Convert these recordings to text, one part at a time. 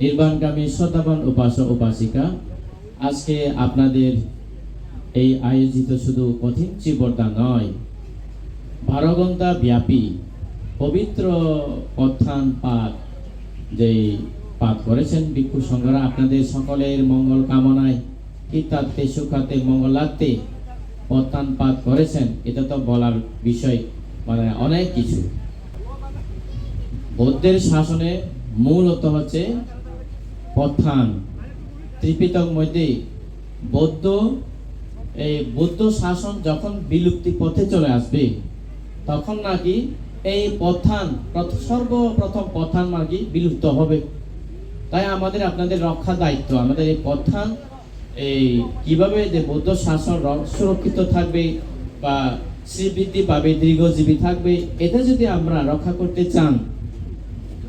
নির্বাণকামী শতাবান উপাসক উপাসিকা আজকে আপনাদের এই আয়োজিত শুধু কঠিন চিবর্দা নয় ঘণ্টা ব্যাপী পবিত্র অধ্যান পাঠ যেই পাঠ করেছেন ভিক্ষু সংঘরা, আপনাদের সকলের মঙ্গল কামনায় হিতার্থে সুখাতে মঙ্গলার্থে অধ্যান পাঠ করেছেন। এটা তো বলার বিষয় মানে অনেক কিছু। বৌদ্ধের শাসনে মূলত হচ্ছে প্রধান ত্রিপিটক মধ্যে বৌদ্ধ, এই বৌদ্ধ শাসন যখন বিলুপ্তি পথে চলে আসবে, তখন নাকি এই প্রধান, প্রথ- সর্বপ্রথম প্রধান নাকি বিলুপ্ত হবে। তাই আমাদের আপনাদের রক্ষা দায়িত্ব, আমাদের এই প্রধান, এই কীভাবে যে বৌদ্ধ শাসন সুরক্ষিত থাকবে বা শ্রীবৃদ্ধি পাবে, দীর্ঘজীবী থাকবে, এটা যদি আমরা রক্ষা করতে চান,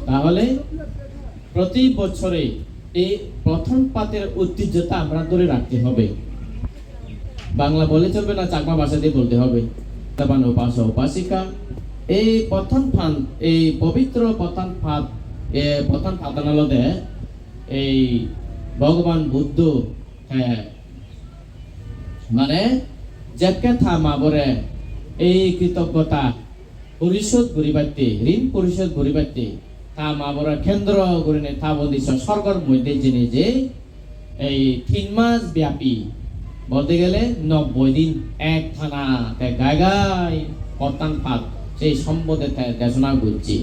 তাহলে প্রতি বছরে এই প্রথম পাতের ঐতিহ্যতা আমরা ধরে রাখতে হবে। বাংলা বলে চলবে না, চাকমা ভাষা দিয়ে বলতে হবে। উপাসক এই প্রথম ফান, এই পবিত্র প্রথম ফাঁদ প্রথম ফাদানালদে এই ভগবান বুদ্ধ হ্যাঁ মানে যেকে থামা বরে, এই কৃতজ্ঞতা, পরিশোধ করিবাতে, ঋণ পরিশোধ করিবাতে তা মাবরা কেন্দ্র করে তা বন্দিস স্বর্গর মধ্যে জেনে যে এই তিন মাস ব্যাপী। বলতে গেলে নব্বই দিন এক থানা তে গায় গায় পতান পাত, সেই সম্বন্ধে দেশনা করছি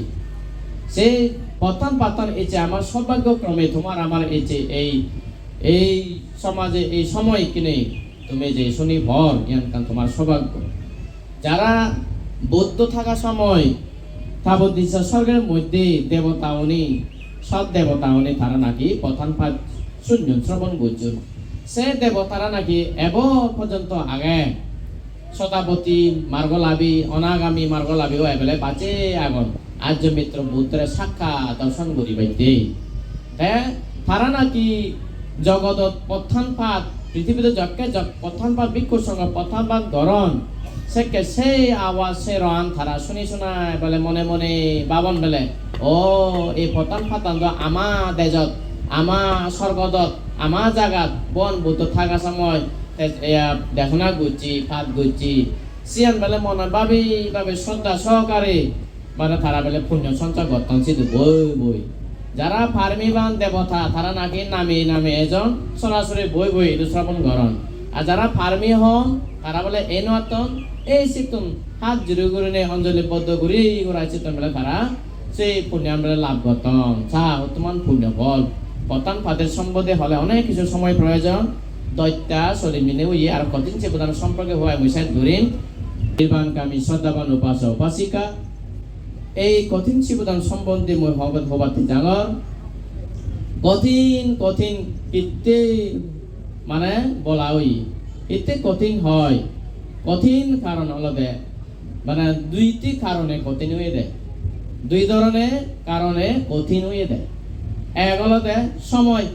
সেই পতান পাতান এচে আমার সৌভাগ্যক্রমে তোমার আমার এচে এই এই সমাজে, এই সময় কিনে তুমি যে শনি ভর জ্ঞান তোমার সৌভাগ্য। যারা বৌদ্ধ থাকা সময় তাবদ্দিস স্বর্গের মধ্যে দেবতা উনি সৎ দেবতা উনি তারা নাকি প্রধান পাঠ শূন্য শ্রবণ করছেন। সে দেবতারা নাকি এব পর্যন্ত আগে শতাপতি মার্গলাভী, অনাগামী মার্গলাভীও এবেলে বাঁচে আগন। আর্য মিত্র বুদ্ধরে সাক্ষাৎ দর্শন করি বাইতে তারা নাকি জগতত প্রধান পাত পৃথিবীতে যজ্ঞে প্রধান পাত ভিক্ষুর সঙ্গে প্রধান পাত ধরন সেকে সেই আওয়াজ সে রন তারা শুনি শোনায় বলে, মনে মনে বাবন বলে, ও, এই পাতান তো আমা দেজত, আমা স্বর্গদত আমা জাগাত, বন বুদ্ধ থাকা সময় দেখনা গুচি পাত গুচি সিয়ান বেলে মনে ভাবি ভাবে শ্রদ্ধা সহকারে মানে তারা বেলে, পুণ্য সঞ্চয় করতাম সিধু বই বই যারা ফার্মিবান দেবতা তারা নাকি নামে নামে এজন সরাসরি বই বই শ্রবণ করন আর যারা ফার্মি হন, তারা বলে এই নতন এই সিতুন হাত জুড়ে করে নে, অঞ্জলি বদ্ধ ঘুরি ঘুরাই চিতন বলে তারা, সেই পুণ্য আমরা লাভ করতাম চা বর্তমান পুণ্য ফল। পতান ফাদের সম্বন্ধে হলে অনেক কিছু সময় প্রয়োজন। দৈত্যা সলিমিনে ইয়ে আর কঠিন চেবদান সম্পর্কে হওয়ায় মুসাইদ ধরিন। নির্বাণকামী শ্রদ্ধাবান উপাসক উপাসিকা। এই কঠিন শিবদান সম্বন্ধে মই ভগবত ভবাতে জাঙর কঠিন কঠিন ইতে মানে বলা ওই এতে কঠিন হয়। কঠিন কারণ হলদে মানে দুইটি কারণে কঠিন হয়ে দেয় দুই ধরনের কারণে কঠিন হয়ে দেয় এক হলদে সময়।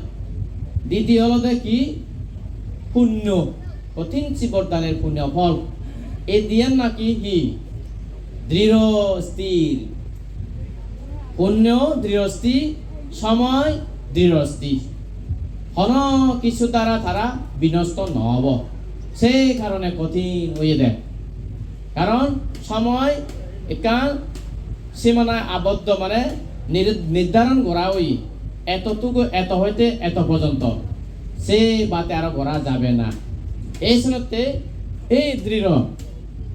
দ্বিতীয় হলদে কি? পুণ্য। কঠিন শিবদানের পুণ্য ফল। এ দিয়ে নাকি কি? দৃঢ়, স্থির। পুণ্য, দৃঢ় সময়, দৃঢ় স্থির কিছু দ্বারা তারা বিনষ্ট নহব। সেই কারণে কঠিন হয়ে দেয় কারণ সময় একান সীমানায় আবদ্ধ মানে নির- নির্ধারণ করা ওই এতটুকু, এত হইতে এত পর্যন্ত। সে বাতে আরও করা যাবে না। এই সময় এই দৃঢ়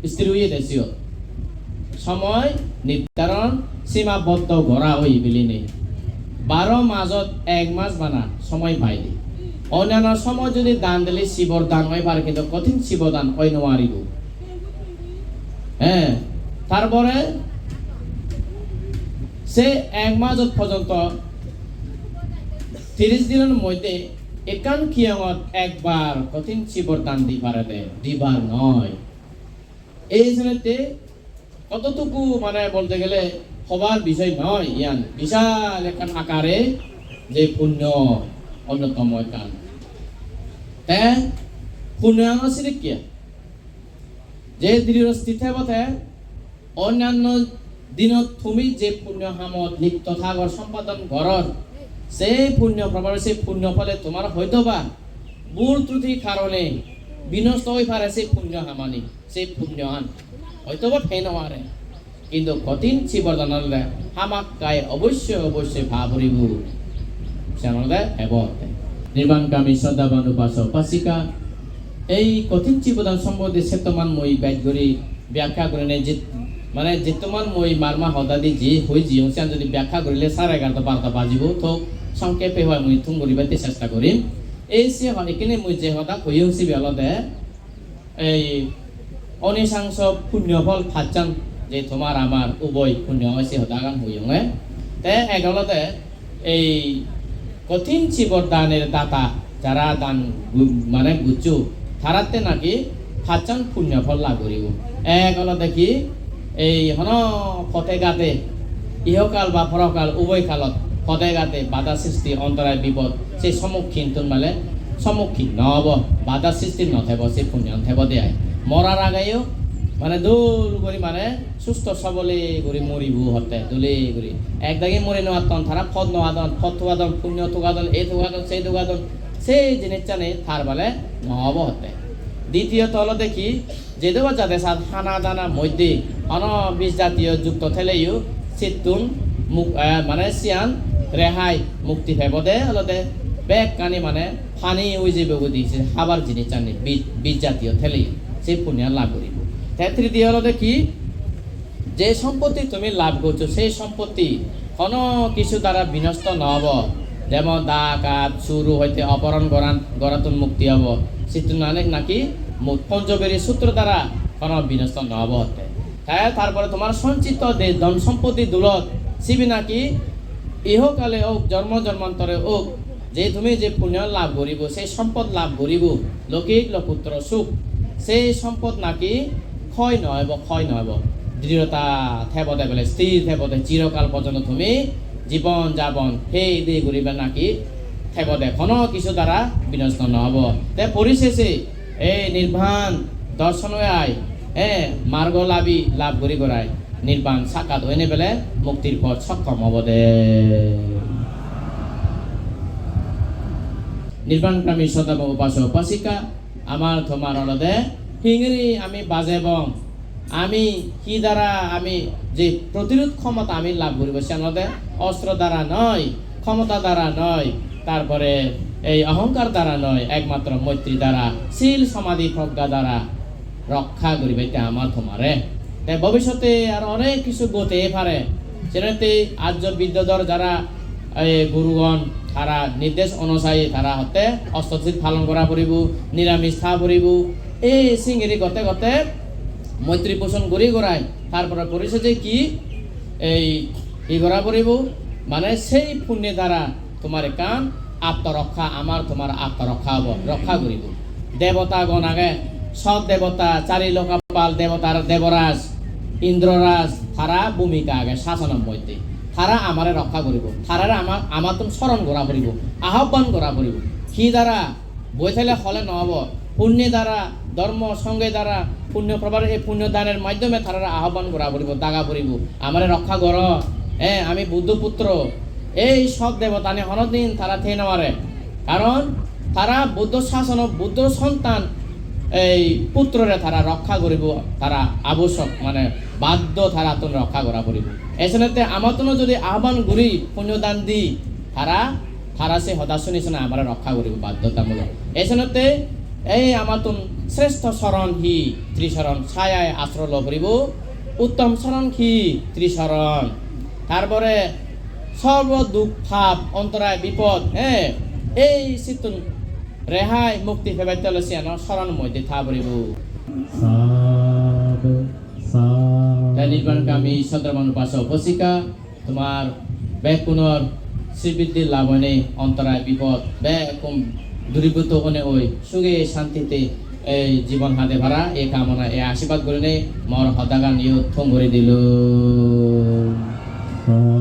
স্থির হয়ে দেশীয় সময় নির্ধারণ সীমাবদ্ধ গড়া হই বিলি বারো মাজত এক মাস বানা, সময় পাইলি অন্যান্য সময় যদি দান দিলে শিবর দান হয় পারে কিন্তু কঠিন শিব দান হয়, নোৱাৰিব। হ্যাঁ তারপরে সে এক মাজত পর্যন্ত তিরিশ দিনের মধ্যে একান কিয়ঙত একবার কঠিন শিবর দান দি পারে দিবার নয় এই কতটুকু মানে বলতে গেলে হবার বিষয় নয় ইয়ান। বিশাল এখান আকারে যে পুণ্য অন্যতম এখান তে, পুণ্য আনছিল যে দৃঢ় স্থিতে বতে অন্যান্য দিনত তুমি যে পুণ্য হামত লিপ্ত থাগর সম্পাদন ঘৰৰ সেই পুণ্য প্রভাবে সেই পুণ্য ফলে তোমার হয়তোবা ভুল ত্রুটির কারণে বিনষ্ট হয়ে পারে সেই পুণ্য হামানি, সেই পুণ্য আন হয়তোবা ফেন মারে কিন্তু কঠিন চিবর্দনলে হামাক গায়ে অবশ্যই অবশ্যই ভাবরিব। সেনলে এবতে নির্বাণকামী শ্রদ্ধাবান উপাস উপাসিকা এই কঠিন চিবদান সম্বন্ধে সেতমান মই ব্যাট করি ব্যাখ্যা করে নেই যে মানে যেতমান মই মারমা হদাদি যে হই জিও সেন যদি ব্যাখ্যা করিলে সাড়ে এগারোটা বারোটা বাজিব। তো সংক্ষেপে হয় মই থুম করিবাতে চেষ্টা করিম এই সে হয় এখানে মই যে হদা কইংসি বেলদে এই অনিশাংশ পুণ্যফল ফাচান যে তোমার আমার উভয় পুণ্য হয়েছে হদাগান হইয়ঙে তে এগালতে এই কঠিন চিবর দানের দাতা যারা দান মানে গুচু তারাতে নাকি ফাচান পুণ্যফল লাভ করিব এগল দেখি এই হন ফতে গাতে ইহকাল বা পরকাল উভয় কালত ফতে গাতে বাধা সৃষ্টি অন্তরায় বিপদ, সেই সম্মুখীন তুন মানে সম্মুখীন নহব। বাধা সৃষ্টি নথেব, সেই পুণ্য থেব দেয় মরার আগেও মানে দোল করে মানে সুস্থ সবলে করে মরিব হতে, দোলে করে একদাগে মরে নেওয়ার তন তারা ফদ নোয়াদন ফদ থুয়াদন পুণ্য থুয়াদন এই থুয়াদন সেই থুয়াদন সেই জিনিস জানে তার বলে নহব হতে। দ্বিতীয়ত হলো দেখি যেদেবা যাতে সাত হানা দানা মধ্যে অন বিষ জাতীয় যুক্ত থেলেও চিত্তুন মুখ মানে সিয়ান রেহাই মুক্তি ফেবদে হলদে বেগ কানি মানে ফানি ওই যে বেগু দিয়েছে খাবার জিনিস জানি বীজ জাতীয় থেলে সেই পুণ্য লাভ তৃতীয় হলো দেখি, যে সম্পত্তি তুমি লাভ করছ, সেই সম্পত্তি কোনো কিছু দ্বারা বিনষ্ট নহব। যেমন দা কাঠ চুরু হইতে অপহরণ করান গড়াতুন মুক্তি হব। সেতু অনেক নাকি পঞ্চবেরী সূত্র দ্বারা কোনো বিনষ্ট নহব হতে। হ্যাঁ তারপরে তোমার সঞ্চিত যে ধন সম্পত্তি দৌলত, সিবি নাকি ইহকালে হোক, জন্ম জন্মান্তরে হোক, যে তুমি যে পুণ্য লাভ করিব, সেই সম্পদ লাভ করিব, লৌকিক লপুত্র সুখ, সেই সম্পদ নাকি ক্ষয় নহব ক্ষয় নহব দৃঢ়তা থেবতে বেলে, স্থির থেবতে, চিরকাল পর্যন্ত তুমি জীবন যাপন সেই দিয়ে করিবে নাকি? থেবতে কোনো কিছু দ্বারা বিনষ্ট নহব। তে পরিশেষে এই নির্বাণ, দর্শন আয় এ মার্গ লাভি, লাভ করি করায় নির্বাণ সাক্ষাৎ হইনে পেলে মুক্তির পথ সক্ষম হব দে। নির্বাণকামী সদাব উপাস উপাসিকা আমার তোমার অলদে হিংরি আমি বাজেবং আমি কি দ্বারা আমি যে প্রতিরোধ ক্ষমতা আমি লাভ করিব সে অলদে অস্ত্র দ্বারা নয়, ক্ষমতা দ্বারা নয় তারপরে এই অহংকার দ্বারা নয় একমাত্র মৈত্রী দ্বারা শীল সমাধি প্রজ্ঞা দ্বারা রক্ষা করিবে এটা আমার তোমারে তাই ভবিষ্যতে আর অনেক কিছু গতে পারে সেটাতে আর্য বিদ্যাধর যারা এই গুরুগণ তারা নির্দেশ অনুযায়ী তারা হতে অষ্টচিত পালন করা পড়িব নিরামিষ খা পড়িব এই সিঙ্গিরি গতে গতে মৈত্রী পোষণ করি করায় তারপরে পরিশেষে কি? এই ই করা পড়িব মানে সেই পুণ্যে দ্বারা তোমার কান আত্মরক্ষা, আমার তোমার আত্মরক্ষা হব, রক্ষা করিব। দেবতাগণ আগে সৎ দেবতা, চারি লোকাপাল, দেবতার দেবরাজ, ইন্দ্ররাজ, তারা ভূমিকা আগে শাসনের মধ্যে তারা আমারে রক্ষা করিব। তারারে আমার আমার তুমি স্মরণ করা পড়িব আহ্বান করা পড়িব কি দ্বারা বই থাকলে হলে নহব। পুণ্যে দ্বারা, ধর্ম সঙ্গে দ্বারা, পুণ্য প্রবার এই পুণ্য দানের মাধ্যমে তারা আহ্বান করা পড়িব দাগা পড়িব আমারে রক্ষা কর। এ আমি বুদ্ধপুত্র এই সব দেবতা নে হনদিন তারা থে নেওয়ারে কারণ তারা বুদ্ধ শাসন বুদ্ধ সন্তান এই পুত্ররে তারা রক্ষা করিব, তারা আবশ্যক মানে বাধ্য তারা তুন রক্ষা করা করিব। এসনেতে আমার তুন যদি আহ্বান করি, পুণ্যদান দি, তারা তারা সে হদা শুনি শুনে আমার রক্ষা করিব বাধ্যতামূলক। এসনেতে এই আমার তুন শ্রেষ্ঠ শরণ হি ত্রিশরণ ছায়ায় আশ্রয় লব করিব উত্তম শরণ কি ত্রিশরণ। তারপরে সর্ব দুঃখ ভাব অন্তরায় বিপদ হ্যাঁ এই সিতুন রেহাই মুক্তি ফেবাই তেলসিয়ান শরণ মধ্যে থাবরিব নির্বাণকামী চন্দ্রমান উপাস উপসিকা তোমার ব্যাকুণর শ্রীবৃদ্ধি লাভনে অন্তরায় বিপদ ব্যাকুম দূরীভূত হনে ওই সুখে শান্তিতে এই জীবন হাতে ভরা এই কামনা এই আশীর্বাদ করে নে। মর হতাগান ইয়ে থম করে দিল সাধু